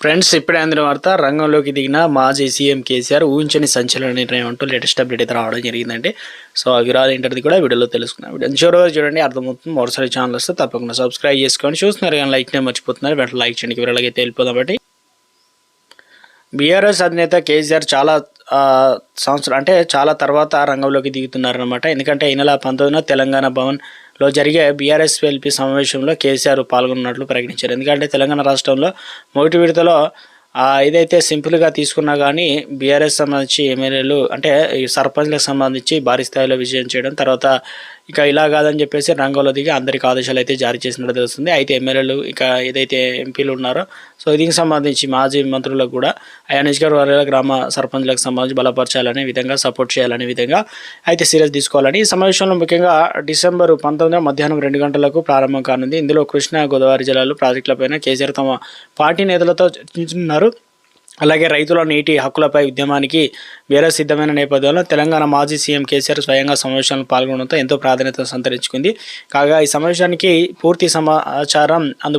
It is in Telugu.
ఫ్రెండ్స్ ఇప్పుడే అందిన వార్త రంగంలోకి దిగిన మాజీ సీఎం కేసీఆర్ ఊహించని సంచలన నిర్ణయం అంటూ లేటెస్ట్ అప్డేట్ అయితే రావడం జరిగిందండి. సో ఆ వివరాలు ఏంటది కూడా వీడియోలో తెలుసుకున్నాం వీడియో చివరి వరకు చూడండి అర్థమవుతుంది. మరోసారి ఛానల్ వస్తే తప్పకుండా సబ్స్క్రైబ్ చేసుకోండి. చూస్తున్నారు కానీ లైక్ నేను మర్చిపోతున్నారు. వెంటనే లైక్ చేయండి. వివరాలకి అయితే బట్టి బీఆర్ఎస్ అధినేత కేసీఆర్ చాలా సంవత్సరం అంటే చాలా తర్వాత రంగంలోకి దిగుతున్నారనమాట ఎందుకంటే ఈ నెల పంతొమ్మిదిన తెలంగాణ భవన్ లో జరిగే బీఆర్ఎస్ ఎల్పీ సమావేశంలో కేసీఆర్ పాల్గొన్నట్లు ప్రకటించారు. ఎందుకంటే తెలంగాణ రాష్ట్రంలో మొదటి విడతలో ఇదైతే సింపుల్గా తీసుకున్నా కానీ బీఆర్ఎస్ సంబంధించి ఎమ్మెల్యేలు అంటే ఈ సర్పంచ్లకు సంబంధించి భారీ స్థాయిలో విజయం చేయడం తర్వాత ఇక ఇలా కాదని చెప్పేసి రంగంలో దిగి అందరికి ఆదేశాలు అయితే జారీ చేసినట్టు తెలుస్తుంది. అయితే ఎమ్మెల్యేలు ఇక ఏదైతే ఎంపీలు ఉన్నారో సో దీనికి సంబంధించి మాజీ మంత్రులకు కూడా ఆయా నియోజకవర్గాల గ్రామ సర్పంచ్లకు సంబంధించి బలపరచాలనే విధంగా సపోర్ట్ చేయాలనే విధంగా అయితే సీరియస్ తీసుకోవాలని. ఈ సమావేశంలో ముఖ్యంగా డిసెంబర్ పంతొమ్మిది మధ్యాహ్నం రెండు గంటలకు ప్రారంభం కానుంది. ఇందులో కృష్ణా గోదావరి జిల్లాలో ప్రాజెక్టులపైన కేసీఆర్ తమ పార్టీ నేతలతో చర్చించున్నారు అలాగే రైతుల నీటి హక్కులపై ఉద్యమానికి వేరే సిద్ధమైన నేపథ్యంలో తెలంగాణ మాజీ సీఎం కేసీఆర్ స్వయంగా సమావేశంలో పాల్గొనడంతో ఎంతో ప్రాధాన్యత సంతరించుకుంది. కాగా ఈ సమావేశానికి పూర్తి సమాచారం అందుబాటు